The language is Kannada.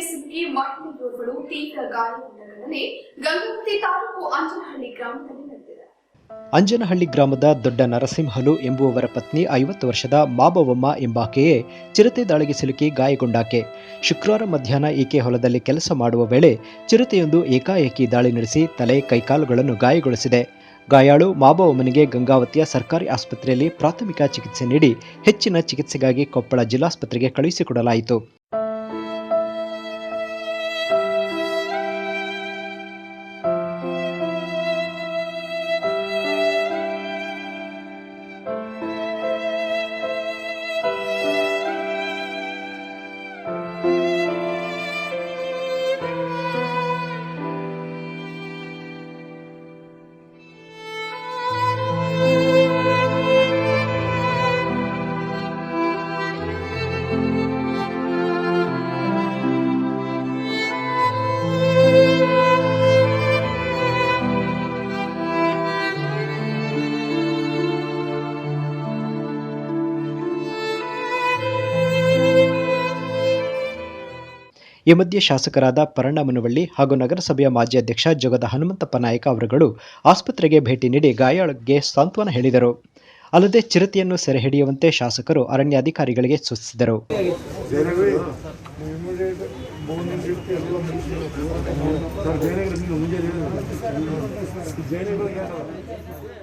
ಸಿಕ್ಕಿ ಮಹಿಳೆಯೋರ್ವಳು ತೀವ್ರ ಗಾಯಗೊಂಡ ಘಟನೆ ತಾಲೂಕು ಅಂಜನಹಳ್ಳಿ ಗ್ರಾಮದಲ್ಲಿ ಅಂಜನಹಳ್ಳಿ ಗ್ರಾಮದ ದೊಡ್ಡ ನರಸಿಂಹಲು ಎಂಬುವವರ ಪತ್ನಿ ಐವತ್ತು ವರ್ಷದ ಮಾಬವಮ್ಮ ಎಂಬಾಕೆಯೇ ಚಿರತೆ ದಾಳಿಗೆ ಸಿಲುಕಿ ಗಾಯಗೊಂಡಾಕೆ. ಶುಕ್ರವಾರ ಮಧ್ಯಾಹ್ನ ಈಕೆ ಹೊಲದಲ್ಲಿ ಕೆಲಸ ಮಾಡುವ ವೇಳೆ ಚಿರತೆಯೊಂದು ಏಕಾಏಕಿ ದಾಳಿ ನಡೆಸಿ ತಲೆ ಕೈಕಾಲುಗಳನ್ನು ಗಾಯಗೊಳಿಸಿದೆ. ಗಾಯಾಳು ಮಾಬವಮ್ಮನಿಗೆ ಗಂಗಾವತಿಯ ಸರ್ಕಾರಿ ಆಸ್ಪತ್ರೆಯಲ್ಲಿ ಪ್ರಾಥಮಿಕ ಚಿಕಿತ್ಸೆ ನೀಡಿ ಹೆಚ್ಚಿನ ಚಿಕಿತ್ಸೆಗಾಗಿ ಕೊಪ್ಪಳ ಜಿಲ್ಲಾಸ್ಪತ್ರೆಗೆ ಕಳುಹಿಸಿಕೊಡಲಾಯಿತು. ಈ ಮಧ್ಯೆ ಶಾಸಕರಾದ ಪರಣ್ಣ ಮನವಳ್ಳಿ ಹಾಗೂ ನಗರಸಭೆಯ ಮಾಜಿ ಅಧ್ಯಕ್ಷ ಜಗದ ಹನುಮಂತಪ್ಪ ನಾಯಕ ಅವರುಗಳು ಆಸ್ಪತ್ರೆಗೆ ಭೇಟಿ ನೀಡಿ ಗಾಯಾಳಿಗೆ ಸಾಂತ್ವನ ಹೇಳಿದರು. ಅಲ್ಲದೆ ಚಿರತೆಯನ್ನು ಸೆರೆ ಹಿಡಿಯುವಂತೆ ಶಾಸಕರು ಅರಣ್ಯಾಧಿಕಾರಿಗಳಿಗೆ ಸೂಚಿಸಿದರು.